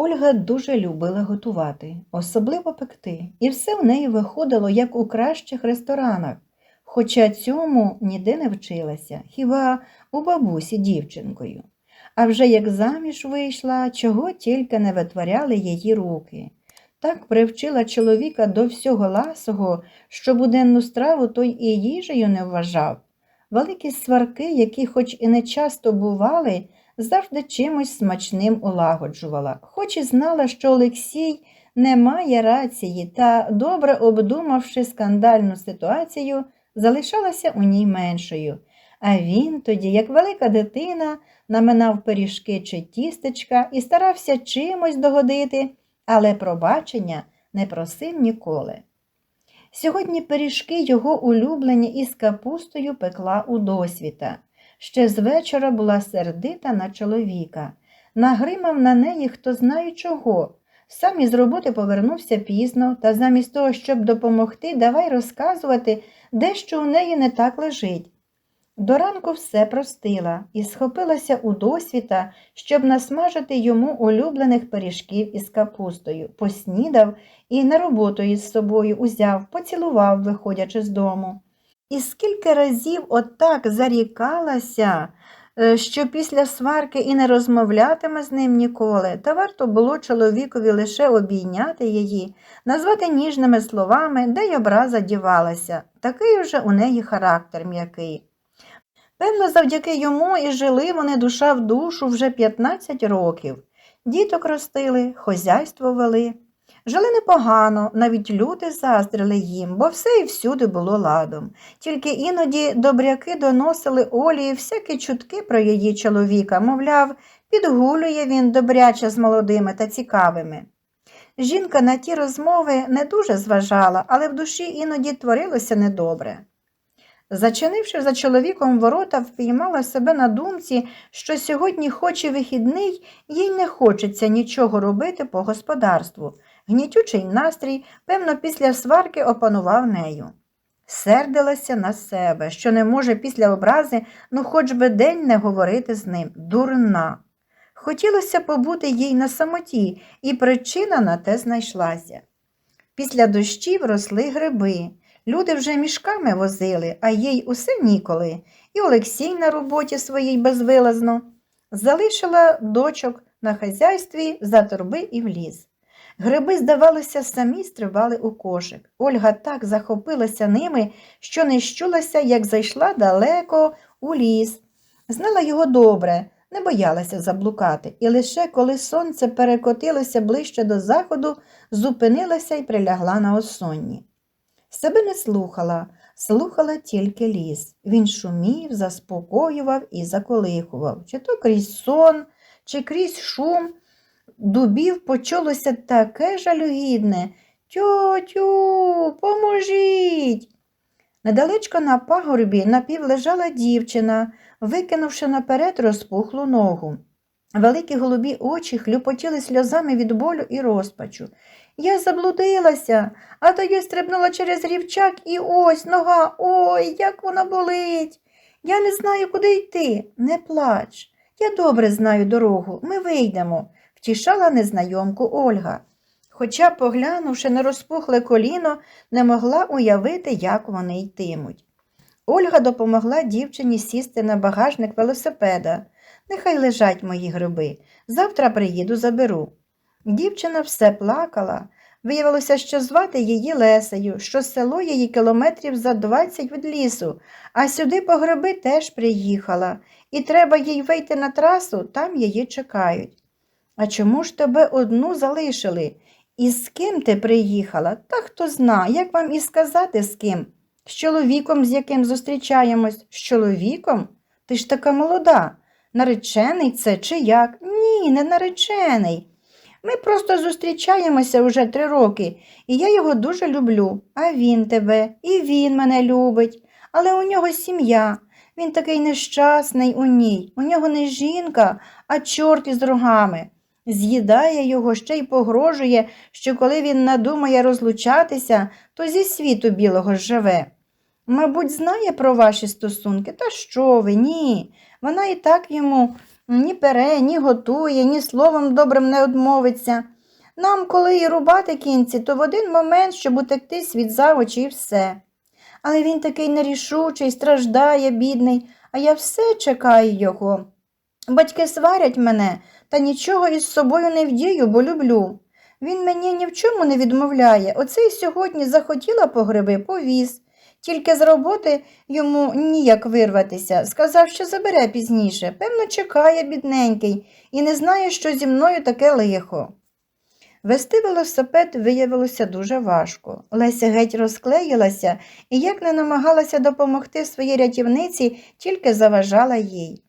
Ольга дуже любила готувати, особливо пекти, і все в неї виходило як у кращих ресторанах, хоча цьому ніде не вчилася, хіба у бабусі дівчинкою. А вже як заміж вийшла, чого тільки не витворяли її руки. Так привчила чоловіка до всього ласого, що буденну страву той і їжею не вважав. Великі сварки, які хоч і не часто бували, завжди чимось смачним улагоджувала, хоч і знала, що Олексій не має рації та, добре обдумавши скандальну ситуацію, залишалася у ній меншою. А він тоді, як велика дитина, наминав пиріжки чи тістечка і старався чимось догодити, але пробачення не просив ніколи. Сьогодні пиріжки його улюблені із капустою пекла у досвіта. Ще з вечора була сердита на чоловіка. Нагримав на неї хто знає чого. Сам із роботи повернувся пізно, та замість того, щоб допомогти, давай розказувати, де що у неї не так лежить. До ранку все простила і схопилася у досвіта, щоб насмажити йому улюблених пиріжків із капустою, поснідав і на роботу із собою узяв, поцілував, виходячи з дому. І скільки разів отак зарікалася, е, що після сварки і не розмовлятиме з ним ніколи, та варто було чоловікові лише обійняти її, назвати ніжними словами, де й образа дівалася. Такий уже у неї характер м'який. Певно, завдяки йому і жили вони душа в душу вже 15 років. Діток ростили, хозяйство вели. Жили непогано, навіть люди заздрили їм, бо все і всюди було ладом. Тільки іноді добряки доносили Олі всякі чутки про її чоловіка, мовляв, підгулює він добряче з молодими та цікавими. Жінка на ті розмови не дуже зважала, але в душі іноді творилося недобре. Зачинивши за чоловіком ворота, впіймала себе на думці, що сьогодні, хоч і вихідний, їй не хочеться нічого робити по господарству. Гнітючий настрій, певно, після сварки опанував нею. Сердилася на себе, що не може після образи, ну хоч би день не говорити з ним. Дурна. Хотілося побути їй на самоті, і причина на те знайшлася. Після дощів росли гриби. Люди вже мішками возили, а їй усе ніколи, і Олексій на роботі своїй безвилазно. Залишила дочок на хазяйстві за торби і в ліс. Гриби, здавалося, самі стрибали у кошик. Ольга так захопилася ними, що не щулася, як зайшла далеко у ліс. Знала його добре, не боялася заблукати, і лише коли сонце перекотилося ближче до заходу, зупинилася і прилягла на осонні. Себе не слухала, слухала тільки ліс. Він шумів, заспокоював і заколихував, чи то крізь сон, чи крізь шум. Дубів почулося таке жалюгідне. Тьотю, поможіть. Недалечко на пагорбі напівлежала дівчина, викинувши наперед розпухлу ногу. Великі голубі очі хлюпотіли сльозами від болю і розпачу. Я заблудилася, а тоді стрибнула через рівчак і ось нога, ой, як вона болить. Я не знаю, куди йти. Не плач. Я добре знаю дорогу. Ми вийдемо, втішала незнайомку Ольга. Хоча, поглянувши на розпухле коліно, не могла уявити, як вони йтимуть. Ольга допомогла дівчині сісти на багажник велосипеда. Нехай лежать мої гриби. Завтра приїду, заберу. Дівчина все плакала. Виявилося, що звати її Лесею, що село її кілометрів за 20 від лісу, а сюди по гриби теж приїхала, і треба їй вийти на трасу, там її чекають. А чому ж тебе одну залишили? І з ким ти приїхала? Та хто зна, як вам і сказати з ким? З чоловіком, з яким зустрічаємось, з чоловіком? Ти ж така молода. Наречений це чи як? Ні, не наречений. Ми просто зустрічаємося уже три роки, і я його дуже люблю, а він тебе, і він мене любить. Але у нього сім'я. Він такий нещасний у ній. У нього не жінка, а чорт із рогами. З'їдає його ще й погрожує, що коли він надумає розлучатися, то зі світу білого живе. Мабуть, знає про ваші стосунки, та що ви, ні. Вона і так йому ні пере, ні готує, ні словом добрим не одмовиться. Нам, коли і рубати кінці, то в один момент, щоб утекти світ за очі і все. Але він такий нерішучий, страждає, бідний, а я все чекаю його. Батьки сварять мене, та нічого із собою не вдію, бо люблю. Він мені ні в чому не відмовляє. Оце й сьогодні захотіла по гриби, повіз. Тільки з роботи йому ніяк вирватися. Сказав, що забере пізніше. Певно, чекає, бідненький, і не знає, що зі мною таке лихо. Вести велосипед виявилося дуже важко. Леся геть розклеїлася і, як не намагалася допомогти своїй рятівниці, тільки заважала їй.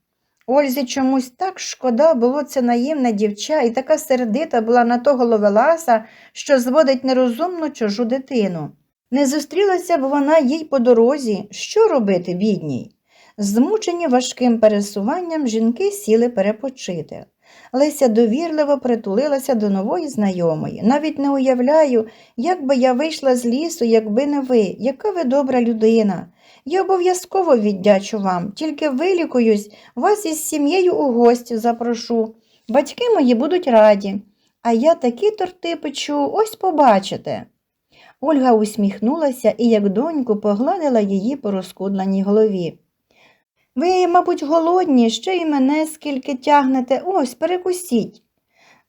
Ользі чомусь так шкода було це наївне дівча і така сердита була на того ловеласа, що зводить нерозумну чужу дитину. Не зустрілася б вона їй по дорозі, що робити, бідній. Змучені важким пересуванням, жінки сіли перепочити. Леся довірливо притулилася до нової знайомої. Навіть не уявляю, як би я вийшла з лісу, якби не ви, яка ви добра людина. Я обов'язково віддячу вам, тільки вилікуюсь, вас із сім'єю у гості запрошу. Батьки мої будуть раді. А я такі торти печу, ось побачите. Ольга усміхнулася і, як доньку, погладила її по розкудланій голові. Ви, мабуть, голодні, ще й мене скільки тягнете, ось перекусіть.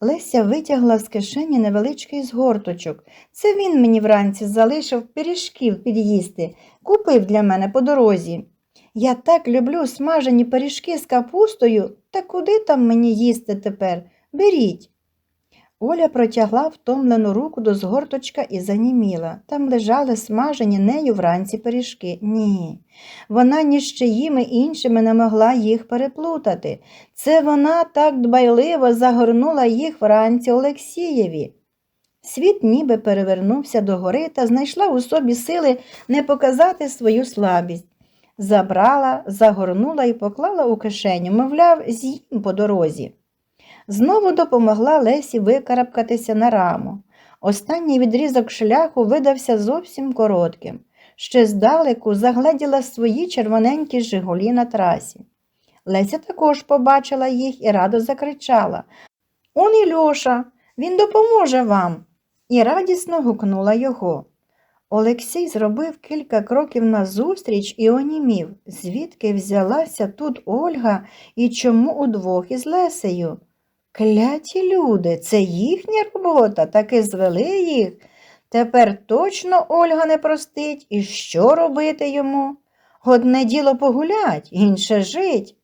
Леся витягла з кишені невеличкий згорточок. Це він мені вранці залишив пиріжків під'їсти, купив для мене по дорозі. Я так люблю смажені пиріжки з капустою, та куди там мені їсти тепер? Беріть. Оля протягла втомлену руку до згорточка і заніміла. Там лежали смажені нею вранці пиріжки. Ні, вона ні з чиїми іншими не могла їх переплутати. Це вона так дбайливо загорнула їх вранці Олексієві. Світ ніби перевернувся догори та знайшла у собі сили не показати свою слабість. Забрала, загорнула і поклала у кишеню, мовляв, з'їм по дорозі. Знову допомогла Лесі викарабкатися на раму. Останній відрізок шляху видався зовсім коротким. Ще здалеку загледіла свої червоненькі жигулі на трасі. Леся також побачила їх і радо закричала Он і Льоша, він допоможе вам. І радісно гукнула його. Олексій зробив кілька кроків назустріч і онімів, звідки взялася тут Ольга і чому удвох із Лесею. Кляті люди, це їхня робота, таки звели їх. Тепер точно Ольга не простить, і що робити йому? Одне діло погулять, інше жить.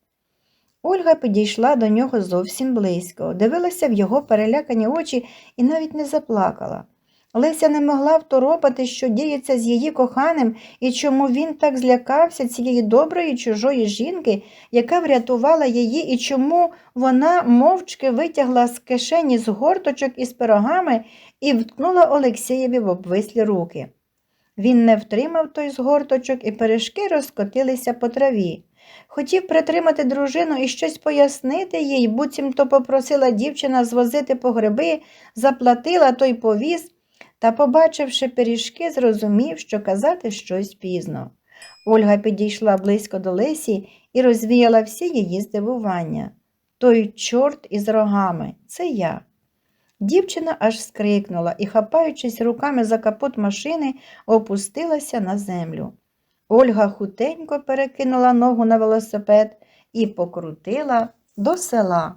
Ольга підійшла до нього зовсім близько, дивилася в його перелякані очі і навіть не заплакала. Леся не могла второпати, що діється з її коханим і чому він так злякався цієї доброї чужої жінки, яка врятувала її, і чому вона мовчки витягла з кишені з горточок із пирогами і вткнула Олексієві в обвислі руки. Він не втримав той згорточок, і пиріжки розкотилися по траві. Хотів притримати дружину і щось пояснити їй, буцімто попросила дівчина звозити по гриби, заплатила той повіз та, побачивши пиріжки, зрозумів, що казати щось пізно. Ольга підійшла близько до Лесі і розвіяла всі її здивування. Той чорт із рогами це я. Дівчина аж скрикнула і, хапаючись руками за капот машини, опустилася на землю. Ольга хутенько перекинула ногу на велосипед і покрутила до села.